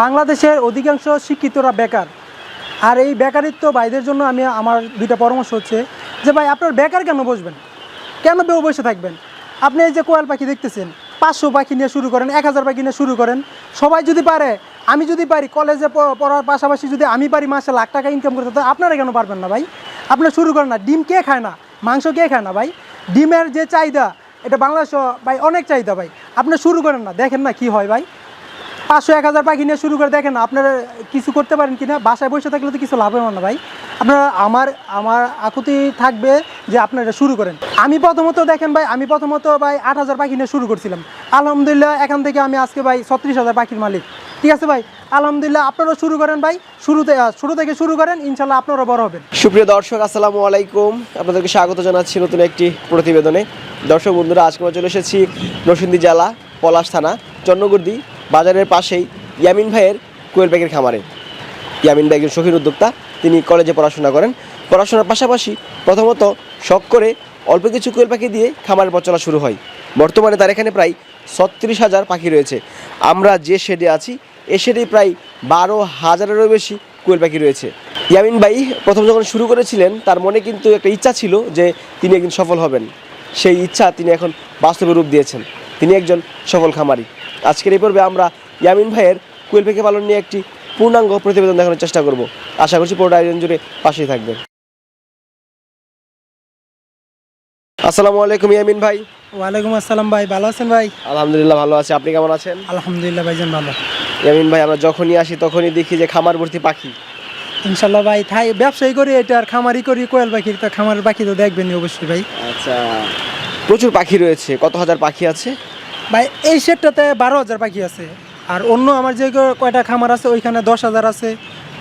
বাংলাদেশের অধিকাংশ শিক্ষিতরা বেকার। আর এই বেকারিত্ব ভাইদের জন্য আমি আমার দুইটা পরামর্শ হচ্ছে যে, ভাই, আপনার বেকার কেন বসবেন? কেন বেউ বসে থাকবেন? আপনি এই যে কোয়াল পাখি দেখতেছেন, পাঁচশো পাখি নিয়ে শুরু করেন, এক হাজার পাখি নিয়ে শুরু করেন। সবাই যদি পারে, আমি যদি পারি, কলেজে পড়ার পাশাপাশি যদি আমি পারি মাসে লাখ টাকা ইনকাম করতে তো আপনারা কেন পারবেন না ভাই? আপনারা শুরু করেন না। ডিম কে খায় না? মাংস কে খায় না ভাই? ডিমের যে চাহিদা, এটা বাংলাদেশ ভাই অনেক চাহিদা ভাই। আপনি শুরু করেন না, দেখেন না কি হয় ভাই। পাঁচশো, এক হাজার পাখি নিয়ে শুরু করে দেখেন, আপনারা কিছু করতে পারেন কিনা? বাসায় বসে থাকলে তো কিছু লাভ হবে না ভাই। আপনারা আমার আমার আকুতি থাকবে যে আপনারা শুরু করেন। আমি প্রথমত দেখেন ভাই, আমি প্রথমত ভাই আট হাজার পাখি নিয়ে শুরু করছিলাম। আলহামদুলিল্লাহ, এখান থেকে আমি আজকে ভাই ছত্রিশ হাজার পাখির মালিক। ঠিক আছে ভাই? আলহামদুলিল্লাহ, আপনারা শুরু করেন ভাই। শুরুতে শুরু থেকে শুরু করেন ইনশাল্লাহ আপনারা বড় হবেন। সুপ্রিয় দর্শক, আসসালামু আলাইকুম। আপনাদেরকে স্বাগত জানাচ্ছি নতুন একটি প্রতিবেদনে। দর্শক বন্ধুরা, আজকে আমরা চলে এসেছি নরসিংদী জেলা, পলাশ থানা, চন্নগুর্দি। বাজারের পাশেই ইয়ামিন ভাইয়ের কোয়েল পাখির খামারে। ইয়ামিন ভাই একজন শৌখিন উদ্যোক্তা, তিনি কলেজে পড়াশোনা করেন। পড়াশোনার পাশাপাশি প্রথমত শখ করে অল্প কিছু কোয়েল পাখি দিয়ে খামারের পথ শুরু হয়। বর্তমানে তার এখানে প্রায় ছত্রিশ হাজার পাখি রয়েছে। আমরা যে শেডে আছি, এ শেডে প্রায় বারো হাজারেরও বেশি কোয়েল পাখি রয়েছে। ইয়ামিন ভাই প্রথম যখন শুরু করেছিলেন, তার মনে কিন্তু একটা ইচ্ছা ছিল যে তিনি একদিন সফল হবেন। সেই ইচ্ছা তিনি এখন বাস্তবে রূপ দিয়েছেন। তিনি একজন সফল খামারি। আজকের এই পর্বে আমরা ইয়ামিন ভাইয়ের কুয়েল পাখি পালন নিয়ে একটি পূর্ণাঙ্গ প্রতিবেদন দেখানোর চেষ্টা করব। আশা করছি পুরোটা আয়োজন জুড়ে পাশেই থাকবেন। আসসালামু আলাইকুম ইয়ামিন ভাই। ওয়ালাইকুম আসসালাম ভাই ভালো আছেন ভাই? আলহামদুলিল্লাহ ভালো আছি। আপনি কেমন আছেন? আলহামদুলিল্লাহ ভাইজান ভালো। ইয়ামিন ভাই আমরা যখনই আসি তখনই দেখি যে খামার ভর্তি পাখি। ইনশাল্লাহ ভাই থাই ব্যবসায়ী করি এটা আর খামারি করি কোয়েল পাখি তো খামারের পাখি তো দেখবেনই অবশ্যই ভাই। আচ্ছা প্রচুর পাখি রয়েছে। কত হাজার পাখি আছে? ভাই এই সেটটাতে বারো হাজার পাখি আছে। আর অন্য আমার যে কয়টা খামার আছে ওইখানে দশ হাজার আছে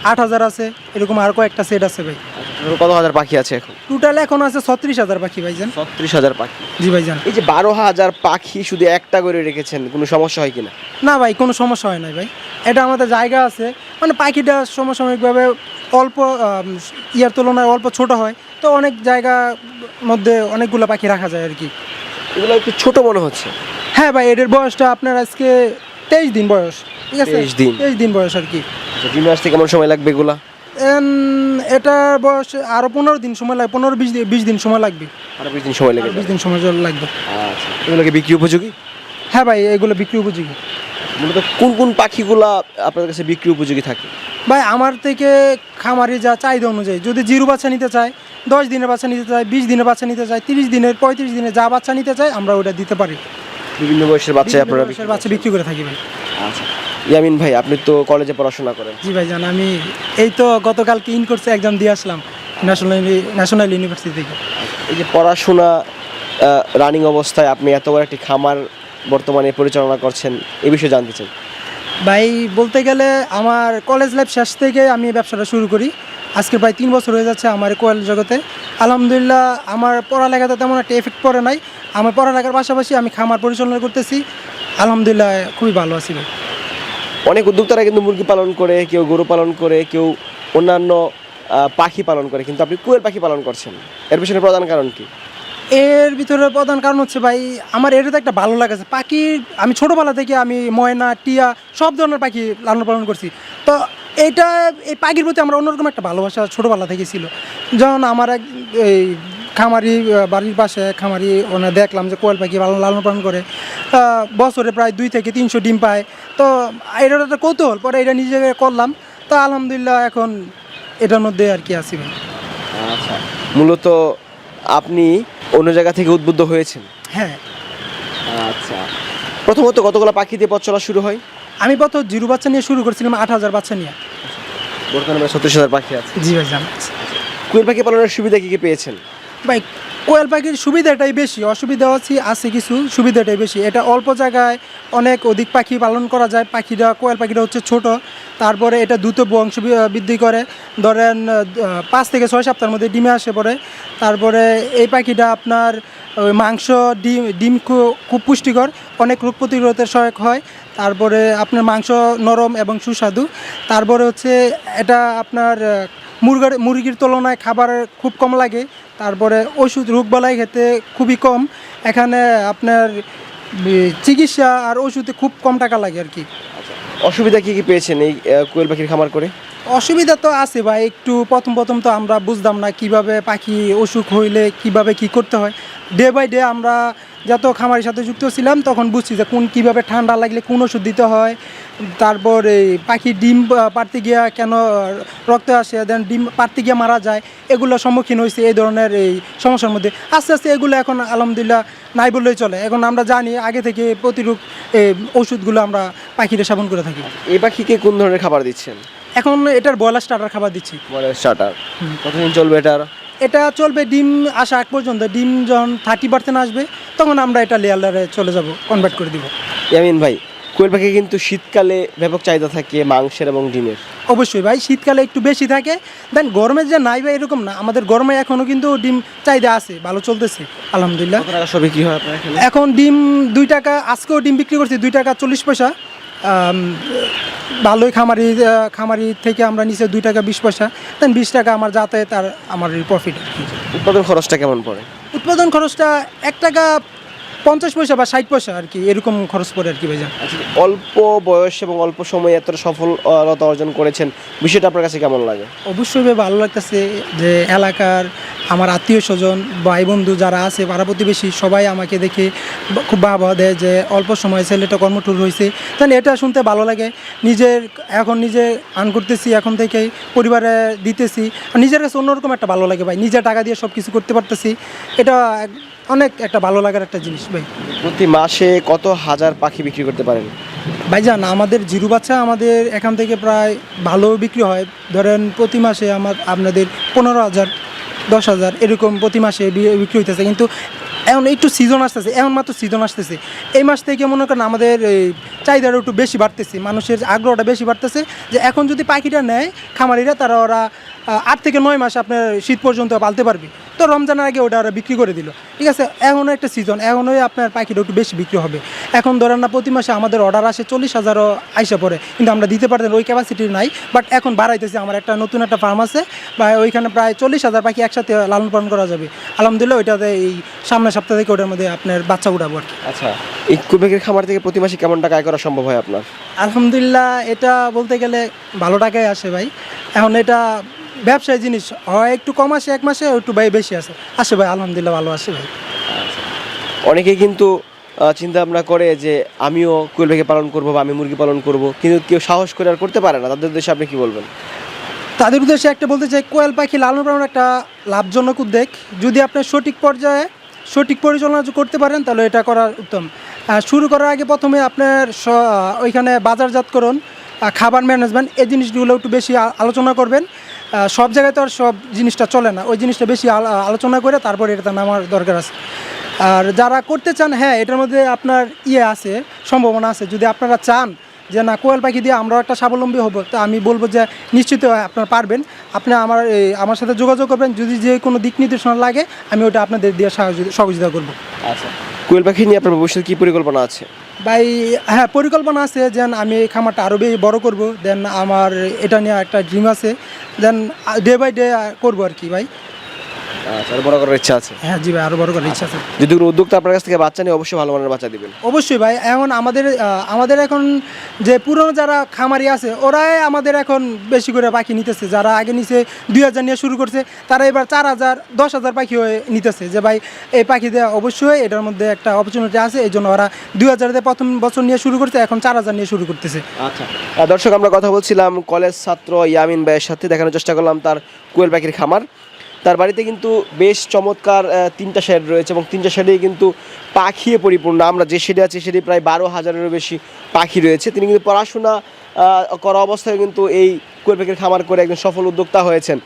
আট হাজার আছে এরকম আর কয়েকটা সেট আছে ভাই। আচ্ছা, কত হাজার পাখি আছে এখন? টোটাল এখন আছে ছত্রিশ হাজার পাখি ভাই ভাইজান ছত্রিশ হাজার পাখি জি ভাই ভাইজান এই যে বারো হাজার পাখি শুধু একটা করে রেখেছেন কোনো সমস্যা হয় কিনা? না ভাই কোনো সমস্যা হয় না ভাই। এটা আমাদের জায়গা আছে। মানে পাখিটা সমসাময়িকভাবে অল্প ইয়ার তুলনায় অল্প ছোট হয়। তো অনেক জায়গা মধ্যে অনেকগুলো পাখি রাখা যায় আর কি। এগুলো একটু ছোট মনে হচ্ছে। হ্যাঁ ভাই এটার বয়সটা আপনার আজকে তেইশ দিন বয়স ঠিক আছে? 23 দিন। তেইশ দিন বয়স আর কি। আচ্ছা, ডিমে আসতে কেমন সময় লাগবে এগুলা? এটার বয়স আরও পনেরো দিন সময় লাগবে পনেরো বিশ দিন বিশ দিন সময় লাগবে। আরও বিশ দিন সময় লেগে বিশ দিন সময় লাগবে। আচ্ছা এগুলোকে বিক্রি উপযোগী? হ্যাঁ ভাই এগুলো বিক্রি উপযোগী। মূলত কোন কোন পাখিগুলা আপনাদের কাছে বিক্রি উপযোগী থাকে? ভাই আমার থেকে খামারি যা চাহিদা অনুযায়ী যদি জিরো বাচ্চা নিতে চায় দশ দিনের বাচ্চা নিতে চায় বিশ দিনের বাচ্চা নিতে চায় তিরিশ দিনের পঁয়ত্রিশ দিনের যা বাচ্চা নিতে চায় আমরা ওটা দিতে পারি। বিভিন্ন বয়সের বাচ্চা আপনারা বয়সের বাচ্চা বিক্রি করে থাকি ভাই। আচ্ছা। ইয়ামিন ভাই আপনি তো কলেজে পড়াশোনা করেন। জি ভাই জান আমি এই তো গতকালকে ইন করছে এক্সাম দিয়ে আসলাম ন্যাশনাল ন্যাশনাল ইউনিভার্সিটি থেকে। এই যে পড়াশোনা রানিং অবস্থায় আপনি এত বড় একটি খামার বর্তমানে পরিচালনা করছেন এই বিষয়ে জানতে চাই। ভাই বলতে গেলে আমার কলেজ লাইফ শেষ থেকে আমি ব্যবসাটা শুরু করি। আজকে প্রায় তিন বছর হয়ে যাচ্ছে আমার কোয়েল জগতে। আলহামদুলিল্লাহ আমার পড়ালেখাতে তেমন একটা এফেক্ট পড়ে নাই। আমার পড়ালেখার পাশাপাশি আমি খামার পরিচালনা করতেছি। আলহামদুলিল্লাহ খুবই ভালো আছি ভাই। অনেক উদ্যোক্তারা কিন্তু মুরগি পালন করে কেউ গরু পালন করে কেউ অন্যান্য পাখি পালন করে। কিন্তু আপনি কুয়েল পাখি পালন করছেন। এর পিছনে প্রধান কারণ কি? এর ভিতরে প্রধান কারণ হচ্ছে ভাই আমার এটা তো একটা ভালো লাগেছে পাখি আমি ছোটোবেলা থেকে আমি ময়না টিয়া সব ধরনের পাখি লালন পালন করছি। তো এইটা এই পাখির প্রতি আমার অন্যরকম একটা ভালোবাসা ছোটোবেলা থেকে ছিল। যখন আমার এক এই খামারি বাড়ির পাশে খামারি ওনে দেখলাম যে কোয়েল পাখি লালন লালন পালন করে। বছরে প্রায় দুই থেকে তিনশো ডিম পায়। তো এটা একটা কৌতূহল পরে এটা নিজে করলাম। তো আলহামদুলিল্লাহ এখন এটার মধ্যে আর কি আছি ভাই। আচ্ছা। মূলত আপনি অন্য জায়গা থেকে উদ্বুদ্ধ হয়েছেন? হ্যাঁ। আচ্ছা। প্রথমত কতগুলো পাখি দিয়ে পথ চলা শুরু হয়? আমি কত জিরো বাচ্চা নিয়ে শুরু করেছিলাম আট হাজার বাচ্চা নিয়ে। বর্তমানে ছত্রিশ হাজার পাখি আছে। জি ভাই জান কুয়েল পাখি পালনের সুবিধা কী কী পেয়েছেন? ভাই, কোয়েল পাখির সুবিধাটাই বেশি, অসুবিধা আছে আছে কিছু সুবিধাটাই বেশি। এটা অল্প জায়গায় অনেক অধিক পাখি পালন করা যায়। পাখিটা, কোয়েল পাখিটা হচ্ছে ছোট, তারপরে এটা দ্রুত বংশ বৃদ্ধি করে। ধরেন পাঁচ থেকে ছয় সপ্তাহের মধ্যে ডিমে আসে পড়ে তারপরে এই পাখিটা আপনার মাংস, ডিম ডিম খুব পুষ্টিকর, অনেক রোগ প্রতিরোধের সহায়ক হয়। তারপরে আপনার মাংস নরম এবং সুস্বাদু। তারপরে হচ্ছে এটা আপনার মুরগার মুরগির তুলনায় খাবার খুব কম লাগে। তারপরে ওষুধ রোগবালাই খেতে খুবই কম। এখানে আপনার চিকিৎসা আর ওষুধে খুব কম টাকা লাগে আর কি। অসুবিধা কি কি পেয়েছেন এই কোয়েল পাখির খামার করে? অসুবিধা তো আছে ভাই একটু প্রথম প্রথম তো আমরা বুঝতাম না কীভাবে পাখি অসুখ হইলে কীভাবে কি করতে হয়। ডে বাই ডে আমরা যত খামারের সাথে যুক্ত ছিলাম তখন বুঝছি যে কোন কীভাবে ঠান্ডা লাগলে কোন ওষুধ দিতে হয়। তারপর এই পাখি ডিম পাড়তে গিয়া কেন রক্ত আসে দেন ডিম পাড়তে গিয়ে মারা যায় এগুলো সম্মুখীন হয়েছে এই ধরনের এই সমস্যার মধ্যে। আস্তে আস্তে এগুলো এখন আলহামদুলিল্লাহ নাই বললেই চলে। এখন আমরা জানি আগে থেকে প্রতিরূপ এই ওষুধগুলো আমরা পাখিরে সেবন করে থাকি। এই পাখিকে কোন ধরনের খাবার দিচ্ছেন? এখন এটার ব্রয়লার স্টার্টার খাবার দিচ্ছি। মানে স্টার্টার কতদিন চলবে এটার? এটা চলবে ডিম আসা আগ পর্যন্ত। ডিম যখন থার্টি পার্সেন্ট আসবে তখন আমরা এটা লেয়ারে চলে যাব কনভার্ট করে দিব। ইয়ামিন ভাই কোয়েল পাখি কিন্তু শীতকালে ব্যাপক চাহিদা থাকে মাংসের এবং ডিমের। অবশ্যই ভাই শীতকালে একটু বেশি থাকে। দেন গরমে যে নাই ভাই এরকম না। আমাদের গরমে এখনও কিন্তু ডিম চাহিদা আছে ভালো চলতেছে আলহামদুলিল্লাহ। কত টাকা সব বিক্রি হয় এখন ডিম দুই টাকা আজকেও ডিম বিক্রি করছি দুই টাকা চল্লিশ পয়সা। ভালোই খামারি খামারি থেকে আমরা নিচে দুই টাকা বিশ পয়সা দেন বিশ টাকা আমার যাতায়াত আর আমার প্রফিট উৎপাদন খরচটা কেমন পড়ে? উৎপাদন খরচটা এক টাকা পঞ্চাশ পয়সা বা ষাট পয়সা আর কি এরকম খরচ পড়ে আর কি ভাইজান। আচ্ছা, অল্প বয়স এবং অল্প সময়ে এতটা সফলতা অর্জন করেছেন বিষয়টা আপনার কাছে কেমন লাগে? অবশ্যই ভালো লাগতেছে যে এলাকার আমার আত্মীয় স্বজন ভাই বন্ধু যারা আছে পাড়া প্রতিবেশী সবাই আমাকে দেখে খুব বাবা দেয় যে অল্প সময় ছেলেটা কর্মঠুর হয়েছে। তাহলে এটা শুনতে ভালো লাগে। নিজের এখন নিজে আর্ন করতেছি এখন থেকেই পরিবারে দিতেছি। আর নিজের কাছে অন্যরকম একটা ভালো লাগে ভাই নিজে টাকা দিয়ে সব কিছু করতে পারতেছি। এটা অনেক একটা ভালো লাগার একটা জিনিস ভাই। প্রতি মাসে কত হাজার পাখি বিক্রি করতে পারেন? ভাইজান আমাদের জিরু বাচ্চা আমাদের এখান থেকে প্রায় ভালো বিক্রি হয়। ধরেন প্রতি মাসে আমার আপনাদের পনেরো হাজার দশ হাজার এরকম প্রতি মাসে বিক্রি হইতেছে। কিন্তু এখন একটু সিজন আসতেছে এখন মাত্র সিজন আসতেছে। এই মাস থেকে মনে করেন আমাদের এই চাহিদাটা একটু বেশি বাড়তেছে মানুষের আগ্রহটা বেশি বাড়তেছে যে এখন যদি পাখিটা নেয় খামারিরা তারা ওরা আট থেকে নয় মাস আপনার শীত পর্যন্ত পালতে পারবে। তো রমজানের আগে ওটা ওরা বিক্রি করে দিল। ঠিক আছে এখনও একটা সিজন এখনই আপনার পাখিটা একটু বেশি বিক্রি হবে। এখন ধরেন না প্রতি মাসে আমাদের অর্ডার আসে চল্লিশ হাজারও আইসা পড়ে। কিন্তু আমরা দিতে পারতেন ওই ক্যাপাসিটি নাই। বাট এখন বাড়াইতেছি আমার একটা নতুন একটা ফার্ম আছে। বা ওইখানে প্রায় চল্লিশ হাজার পাখি একসাথে লালন পালন করা যাবে। আলহামদুলিল্লাহ ওইটাতে এই সামনের সপ্তাহ থেকে ওটার মধ্যে আপনার বাচ্চা উঠাবো আর কি। আচ্ছা এই পাখির খামার থেকে প্রতি মাসে কেমন টাকা আয় করা সম্ভব হয় আপনার? আলহামদুলিল্লাহ এটা বলতে গেলে ভালো টাকায় আসে ভাই। এখন এটা ব্যবসায় জিনিস হয় একটু কম আসে এক মাসে একটু ভাই বেশি আসে। আসে ভাই আলহামদুলিল্লাহ ভালো আসে ভাই। অনেকেই কিন্তু চিন্তা ভাবনা করে যে আমিও কোয়েল পাখি পালন করব বা আমি মুরগি পালন করব কিন্তু কেউ সাহস করে আর করতে পারে না। তাদের উদ্দেশ্যে আপনি কি বলবেন? তাদের উদ্দেশ্যে একটা বলতে চাই কোয়েল পাখি লালন পালন একটা লাভজনক উদ্যোগ। যদি আপনি সঠিক পর্যায়ে সঠিক পরিচালনা করতে পারেন তাহলে এটা করা উত্তম। শুরু করার আগে প্রথমে আপনার ওইখানে বাজারজাতকরণ খাবার ম্যানেজমেন্ট এই জিনিসগুলো একটু বেশি আলোচনা করবেন। সব জায়গায় তো আর সব জিনিসটা চলে না। ওই জিনিসটা বেশি আল- আলোচনা করে তারপরে এটা নামার দরকার আছে। আর যারা করতে চান হ্যাঁ এটার মধ্যে আপনার ইয়ে আছে, সম্ভাবনা আছে। যদি আপনারা চান যে, না, কোয়েল পাখি দিয়ে আমরাও একটা স্বাবলম্বী হব তো আমি বলব যে, নিশ্চিত আপনারা পারবেন। আপনি আমার আমার সাথে যোগাযোগ করবেন। যদি যে কোনো দিক নির্দেশনা লাগে, আমি ওটা আপনাদের দিয়ে সহযোগিতা করব। আচ্ছা। কোয়েল পাখি নিয়ে আপনার ভবিষ্যতে কী পরিকল্পনা আছে? ভাই হ্যাঁ পরিকল্পনা আছে, যেন আমি এই খামারটা আরও বেশি বড়ো করব, দেন আমার এটা নিয়ে একটা ড্রিম আছে, দেন ডে বাই ডে করব আর কি ভাই। আচ্ছা আরও বড় করার ইচ্ছা আছে? হ্যাঁ জি ভাই আরও বড় করার ইচ্ছা আছে। যদি কোনো উদ্যোক্তা আপনার কাছ থেকে বাচ্চা নিয়ে অবশ্যই ভালো মানের বাচ্চা দিবেন। অবশ্যই ভাই এখন আমাদের আমাদের এখন যে পুরনো যারা খামারি আছে ওরাই আমাদের এখন বেশি করে পাখি নিতেছে। যারা আগে নিচে দুই হাজার নিয়ে শুরু করছে তারা এবার চার হাজার দশ হাজার পাখি হয়ে নিতেছে। যে ভাই এই পাখি দিয়ে অবশ্যই এটার মধ্যে একটা অপরচুনিটি আছে। এই জন্য ওরা দুই হাজার দিয়ে প্রথম বছর নিয়ে শুরু করছে এখন চার হাজার নিয়ে শুরু করতেছে। আচ্ছা। দর্শক আমরা কথা বলছিলাম কলেজ ছাত্র ইয়ামিন ভাইয়ের সাথে। দেখানোর চেষ্টা করলাম তার কোয়েল পাখির খামার। তার বাড়িতে কিন্তু বেশ চমৎকার তিনটা শেড রয়েছে এবং তিনটা শেডেই কিন্তু পাখিয়ে পরিপূর্ণ। আমরা যে শেডে আছি সেটি প্রায় বারো হাজারেরও বেশি পাখি রয়েছে। তিনি কিন্তু পড়াশোনা করা অবস্থায় কিন্তু এই কোয়েল পাখির খামার করে একজন সফল উদ্যোক্তা হয়েছেন।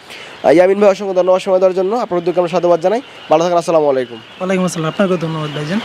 ইয়ামিন ভাই, অসংখ্য ধন্যবাদ সময় দেওয়ার জন্য। আপনার উদ্যোগকে আমরা সাধুবাদ জানাই। ভালো থাকেন, আসসালামু আলাইকুম। ওয়ালাইকুম আসসালাম। আপনাকে ধন্যবাদ ভাইজান।